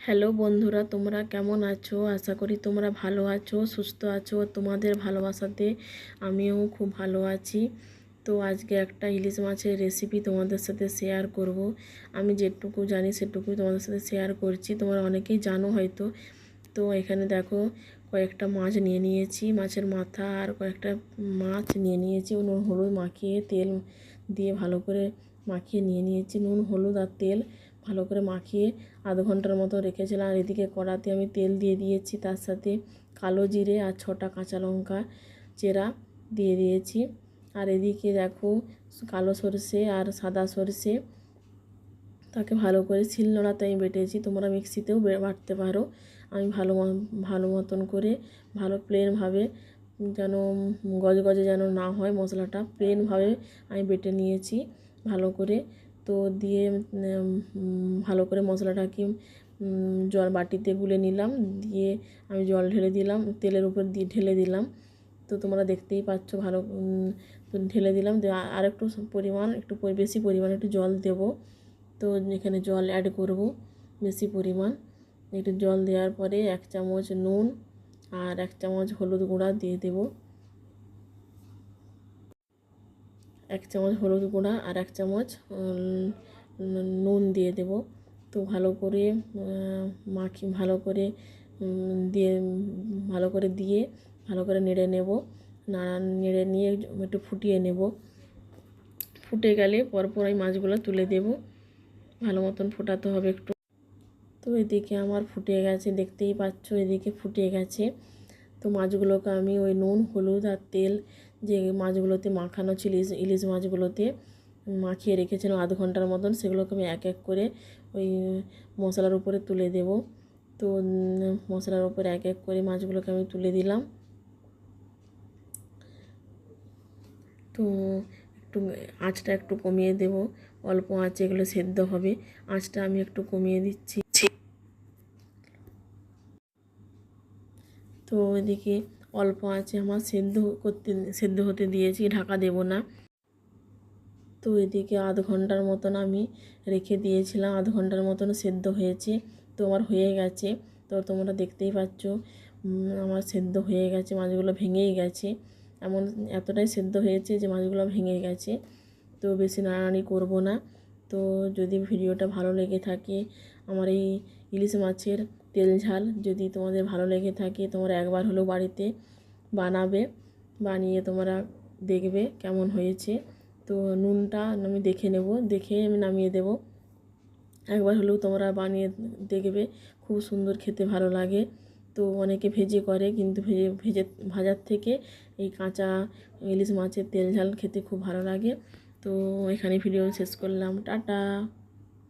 Hello বন্ধুরা, তোমরা কেমন আছো? আশা করি তোমরা ভালো আছো, সুস্থ আছো। তোমাদের ভালোবাসাতে আমিও খুব ভালো আছি। তো আজকে একটা ইলিশ মাছের রেসিপি তোমাদের সাথে শেয়ার করব। আমি যেটুকু জানি সেটুকুই তোমাদের সাথে শেয়ার করছি। তোমরা অনেকেই জানো হয়তো। তো এখানে দেখো, কয়েকটা মাছ নিয়ে নিয়েছি। মাছের মাথা আর কয়েকটা মাছ নিয়ে নিয়েছি। নুন, হলুদ মাখিয়ে তেল দিয়ে ভালো করে মাখিয়ে নিয়ে নিয়েছি। নুন, হলুদ আর তেল ভালো করে মাখিয়ে আধ ঘণ্টার মতো রেখেছিলাম। আর এদিকে কড়াতে আমি তেল দিয়ে দিয়েছি, তার সাথে কালো জিরে আর ছটা কাঁচা লঙ্কা চেরা দিয়ে দিয়েছি। আর এদিকে দেখো কালো সরষে আর সাদা সরষে, তাকে ভালো করে শিলনোড়াতে আমি বেটেছি। তোমরা মিক্সিতেও বাটতে পারো। আমি ভালো ভালো মতন করে, ভালো প্লেনভাবে যেন গজগজে যেন না হয় মশলাটা, প্লেনভাবে আমি বেটে নিয়েছি। ভালো করে তো দিয়ে ভালো করে মশলাটাকে জল বাটিতে গুলে নিলাম। দিয়ে আমি জল ঢেলে দিলাম, তেলের উপর দিয়ে ঢেলে দিলাম। তো তোমরা দেখতেই পাচ্ছ ভালো তো ঢেলে দিলাম। আর একটু পরিমাণ, একটু বেশি পরিমাণ একটু জল দেব। তো এখানে জল অ্যাড করব বেশি পরিমাণ। একটু জল দেওয়ার পরে এক চামচ নুন আর এক চামচ হলুদ গুঁড়া দিয়ে দেবো। এক চামচ হলুদ গুঁড়া আর এক চামচ নুন দিয়ে দেব। তো ভালো করে মাখি, ভালো করে দিয়ে, ভালো করে দিয়ে, ভালো করে নেড়ে নেব। নাড়া, নেড়ে নিয়ে একটু ফুটিয়ে নেব। ফুটে গেলে পরপর এই মাছগুলো তুলে দেব। ভালো মতন ফোটাতে হবে একটু। তো এদিকে আমার ফুটে গেছে, দেখতেই পাচ্ছ এদিকে ফুটে গেছে। তো মাছগুলোকে আমি ওই নুন, হলুদ আর তেল যে মাছগুলোতে মাখানো ছিল, ইলিশ মাছগুলোতে মাখিয়ে রেখেছিলাম আধ ঘণ্টার মতন, সেগুলোকে আমি এক এক করে ওই মশলার উপরে তুলে দেব। তো মশলার উপরে এক এক করে মাছগুলোকে আমি তুলে দিলাম। তো একটু আঁচটা একটু কমিয়ে দেব, অল্প আঁচে এগুলো সেদ্ধ হবে। আঁচটা আমি একটু কমিয়ে দিচ্ছি। তো এদিকে অল্প আছে, আমার সেদ্ধ করতে, সেদ্ধ হতে দিয়েছি, ঢাকা দেব না। তো এদিকে আধ ঘণ্টার মতন আমি রেখে দিয়েছিলাম, আধ ঘণ্টার মতন সেদ্ধ হয়েছে, তো আমার হয়ে গেছে। তো তোমরা দেখতেই পাচ্ছ আমার সেদ্ধ হয়ে গেছে, মাছগুলো ভেঙেই গেছে। এমন, এতটাই সেদ্ধ হয়েছে যে মাছগুলো ভেঙে গেছে। তো বেশি নাড়ানাড়ি করব না। তো যদি ভিডিওটা ভালো লেগে থাকে, আমার এই ইলিশ মাছের তেল ঝাল যদি তোমাদের ভালো লেগে থাকে তোমরা একবার হলেও বাড়িতে বানাবে, বানিয়ে তোমরা দেখবে কেমন হয়েছে। তো নুনটা আমি দেখে নেব, দেখে আমি নামিয়ে দেব। একবার হলেও তোমরা বানিয়ে দেখবে, খুব সুন্দর খেতে ভালো লাগে। তো অনেকে ভেজে করে, কিন্তু ভেজে ভেজে ভাজার থেকে এই কাঁচা ইলিশ মাছের তেল ঝাল খেতে খুব ভালো লাগে। তো এখানে ভিডিও শেষ করলাম। টাটা!